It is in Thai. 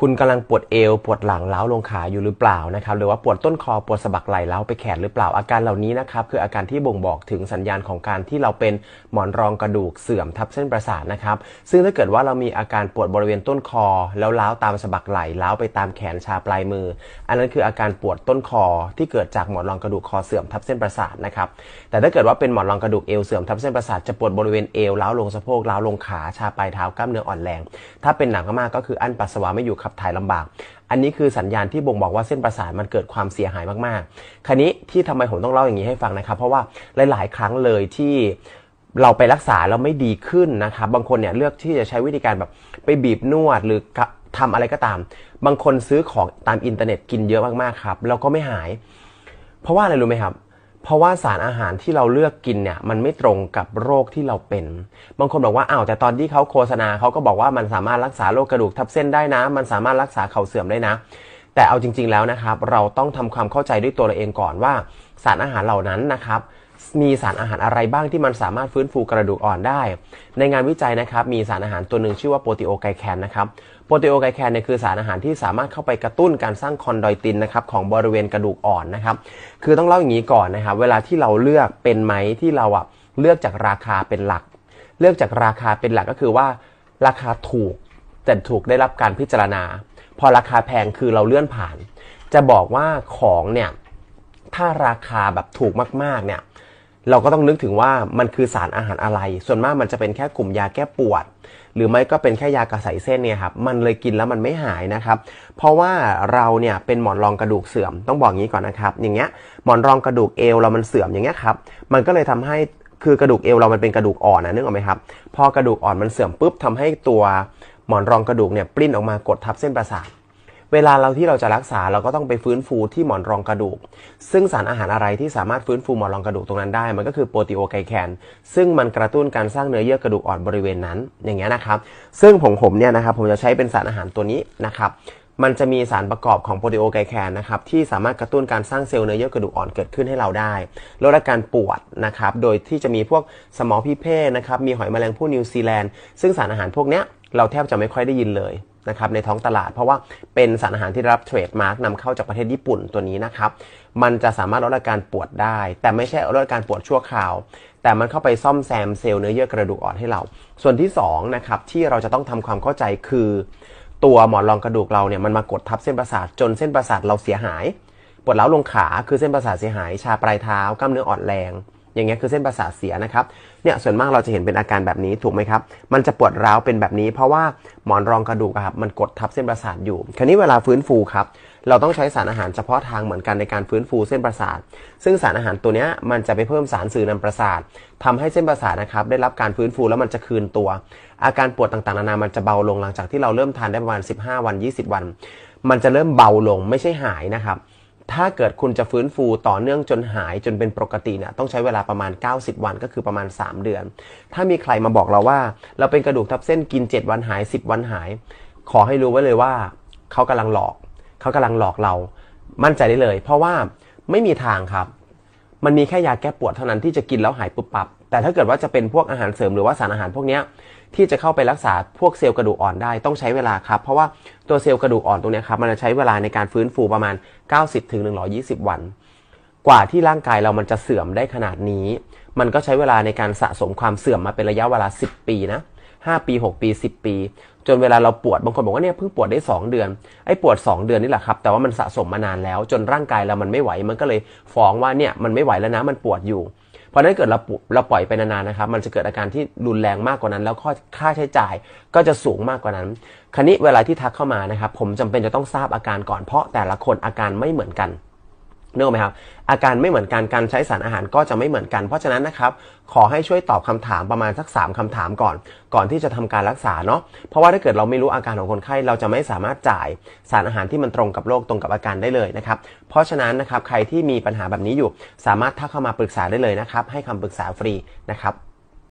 คุณกำลังปวดเอวปวดหลังเล้าลงขาอยู่หรือเปล่านะครับหรือว่าปวดต้นคอปวดสะบักไหล่เล้าไปแขนหรือเปล่าอาการเหล่านี้นะครับคืออาการที่บ่งบอกถึงสัญญาณของการที่เราเป็นหมอนรองกระดูกเสื่อมทับเส้นประสาทนะครับซึ่งถ้าเกิดว่าเรามีอาการปวดบริเวณต้นคอ แล้วเล้าตามสะบักไหล่เล้าไปตามแขนชาปลายมือ อันนั้นคืออาการปวดต้นคอที่เกิดจากหมอนรองกระดูกคอเสื่อมทับเส้นประสาทนะครับแต่ถ้าเกิดว่าเป็นหมอนรองกระดูกเอวเสื่อมทับเส้นประสาทจะปวดบริเวณเอวเล้าลงสะโพกเล้าลงขาชาปลายเท้ากล้ามเนื้ออ่อนแรง ถ้าเป็นหนักมากก็คืออั้นปัสสาวะไม่อยู่ขับถ่ายลำบาก อันนี้คือสัญญาณที่บ่งบอกว่าเส้นประสาทมันเกิดความเสียหายมากๆ คราวนี้ที่ทำไมผมต้องเล่าอย่างนี้ให้ฟังนะครับ เพราะว่าหลาย ๆ ครั้งเลยที่เราไปรักษาแล้วไม่ดีขึ้นนะครับบางคนเนี่ยเลือกที่จะใช้วิธีการแบบไปบีบนวดหรือทำอะไรก็ตาม บางคนซื้อของตามอินเทอร์เน็ตกินเยอะมากๆครับแล้วก็ไม่หาย เพราะว่าอะไรรู้ไหมครับ เพราะว่าสารอาหารที่เราเลือกกินเนี่ยมันไม่ตรงกับโรคที่เราเป็น บางคนบอกว่าอ้าวแต่ตอนที่เขาโฆษณาเขาก็บอกว่ามันสามารถรักษาโรคกระดูกทับเส้นได้นะ มันสามารถรักษาเข่าเสื่อมได้นะ แต่เอาจริง ๆแล้วนะครับ เราต้องทำความเข้าใจด้วยตัวเราเองก่อนว่า สารอาหารเหล่านั้นนะครับ มีสารอาหารอะไรบ้างที่มันสามารถฟื้นฟูกระดูกอ่อนได้ ในงานวิจัยนะครับมีสารอาหารตัวหนึ่งชื่อว่าโปรตีโอไกแคนนะครับโปรตีโอไกแคนเนี่ยคือสารอาหารที่สามารถเข้าไปกระตุ้นการสร้างคอนดอยตินนะครับของบริเวณกระดูกอ่อนนะครับคือต้องเล่าอย่างนี้ก่อนนะครับเวลาที่เราเลือกเป็นไหมที่เราอะเลือกจากราคาเป็นหลัก เลือกจากราคาเป็นหลักก็คือว่าราคาถูกแต่ถูกได้รับการพิจารณา พอราคาแพงคือเราเลื่อนผ่าน จะบอกว่าของเนี่ยถ้าราคาแบบถูกมากๆเนี่ย เราก็ต้องนึกถึงว่ามันคือสารอาหารอะไร ส่วนมากมันจะเป็นแค่กลุ่มยาแก้ปวด หรือไม่ก็เป็นแค่ยากระใสเส้นเนี่ยครับ มันเลยกินแล้วมันไม่หายนะครับ เพราะว่าเราเนี่ยเป็นหมอนรองกระดูกเสื่อม ต้องบอกงี้ก่อนนะครับ อย่างเงี้ย หมอนรองกระดูกเอวเรามันเสื่อมอย่างเงี้ยครับ มันก็เลยทำให้คือกระดูกเอวเรามันเป็นกระดูกอ่อนนะนึกออกไหมครับ พอกระดูกอ่อนมันเสื่อมปุ๊บทำให้ตัวหมอนรองกระดูกเนี่ยปลิ้นออกมากดทับเส้นประสาท เวลาเราที่เราจะรักษาเราก็ต้องไปฟื้นฟูที่หมอนรองกระดูก ซึ่งสารอาหารอะไรที่สามารถฟื้นฟูหมอนรองกระดูกตรงนั้นได้ มันก็คือโปรตีโอไกแคนซึ่งมันกระตุ้นการสร้างเนื้อเยื่อกระดูกอ่อนบริเวณนั้นอย่างเงี้ยนะครับ ซึ่งผมผมเนี่ยนะครับผมจะใช้เป็นสารอาหารตัวนี้นะครับมันจะมีสารประกอบของโปรตีโอไกแคนนะครับที่สามารถกระตุ้นการสร้างเซลล์เนื้อเยื่อกระดูกอ่อนเกิดขึ้นให้เราได้ลดอาการปวดนะครับโดยที่จะมีพวกสมอพิเภนะครับมีหอยแมลงผู้นิวซีแลนด์ซึ่งสารอาหารพวกเนี้ย เราแทบจะไม่ค่อยได้ยินเลยนะครับในท้องตลาด เพราะว่าเป็นสารอาหารที่ได้รับเทรดมาร์กนำเข้าจากประเทศญี่ปุ่นตัวนี้นะครับ มันจะสามารถลดอาการปวดได้ แต่ไม่ใช่ลดอาการปวดชั่วคราว แต่มันเข้าไปซ่อมแซมเซลล์เนื้อเยื่อกระดูกอ่อนให้เรา ส่วนที่2นะครับที่เราจะต้องทำความเข้าใจคือ ตัวหมอนรองกระดูกเราเนี่ยมันมากดทับเส้นประสาทจนเส้นประสาทเราเสียหาย ปวดร้าวลงขาคือเส้นประสาทเสียหาย ชาปลายเท้ากล้ามเนื้ออ่อนแรง อย่างเงี้ยคือเส้นประสาทเสียนะครับเนี่ยส่วนมากเราจะเห็นเป็นอาการแบบนี้ถูกไหมครับ มันจะปวดร้าวเป็นแบบนี้ เพราะว่าหมอนรองกระดูกครับมันกดทับเส้นประสาทอยู่ คราวนี้เวลาฟื้นฟูครับเราต้องใช้สารอาหารเฉพาะทางเหมือนกันในการฟื้นฟูเส้นประสาท ซึ่งสารอาหารตัวนี้มันจะไปเพิ่มสารสื่อนำประสาททำให้เส้นประสาทนะครับได้รับการฟื้นฟูแล้วมันจะคืนตัว อาการปวดต่างๆนานา มันจะเบาลงหลังจากที่เราเริ่มทานได้ประมาณ 15 วัน 20 วัน มันจะเริ่มเบาลงไม่ใช่หายนะครับ ถ้าเกิดคุณจะฟื้นฟูต่อเนื่องจนหายจนเป็นปกติเนี่ยต้องใช้เวลาประมาณ 90 วันก็คือประมาณ 3 เดือน ถ้ามีใครมาบอกเราว่า เราเป็นกระดูกทับเส้นกิน 7 วันหาย 10 วันหาย ขอให้รู้ไว้เลยว่าเขากำลังหลอก เขากำลังหลอกเรา มั่นใจได้เลย เพราะว่าไม่มีทางครับ มันมีแค่ยาแก้ปวดเท่านั้นที่จะกินแล้วหายปุ๊บปับ แต่ถ้าเกิดว่าจะเป็นพวกอาหารเสริมหรือว่าสารอาหารพวกนี้ที่จะเข้าไปรักษาพวกเซลล์กระดูกอ่อนได้ต้องใช้เวลาครับ เพราะว่าตัวเซลล์กระดูกอ่อนตรงนี้ครับมันจะใช้เวลาในการฟื้นฟูประมาณ 90ถึง120วัน กว่าที่ร่างกายเรามันจะเสื่อมได้ขนาดนี้ มันก็ใช้เวลาในการสะสมความเสื่อมมาเป็นระยะเวลา 10 ปีนะ5ปี 6 ปี 10 ปี จนเวลาเราปวดบางคนบอกว่าเนี่ยเพิ่งปวดได้ 2 เดือนไอ้ปวด 2 เดือนนี่แหละครับแต่ว่ามันสะสมมานานแล้ว จนร่างกายเรามันไม่ไหว มันก็เลยฟ้องว่าเนี่ยมันไม่ไหวแล้วนะมันปวดอยู่ ราะนั้นเกิดเราเราปล่อยไปนานๆนะครับ มันจะเกิดอาการที่รุนแรงมากกว่านั้น แล้วค่าใช้จ่ายก็จะสูงมากกว่านั้น คราวนี้เวลาที่ทักเข้ามานะครับ ผมจำเป็นจะต้องทราบอาการก่อนเพราะแต่ละคนอาการไม่เหมือนกัน นึกออกไหมครับอาการไม่เหมือนกันการใช้สารอาหารก็จะไม่เหมือนกัน เพราะฉะนั้นนะครับขอให้ช่วยตอบคำถามประมาณสัก 3คำถามก่อน ก่อนที่จะทำการรักษาเนาะเพราะว่าถ้าเกิดเราไม่รู้อาการของคนไข้เราจะไม่สามารถจ่ายสารอาหารที่มันตรงกับโรคตรงกับอาการได้เลยนะครับเพราะฉะนั้นนะครับใครที่มีปัญหาแบบนี้อยู่ สามารถทักเข้ามาปรึกษาได้เลยนะครับให้คำปรึกษาฟรีนะครับ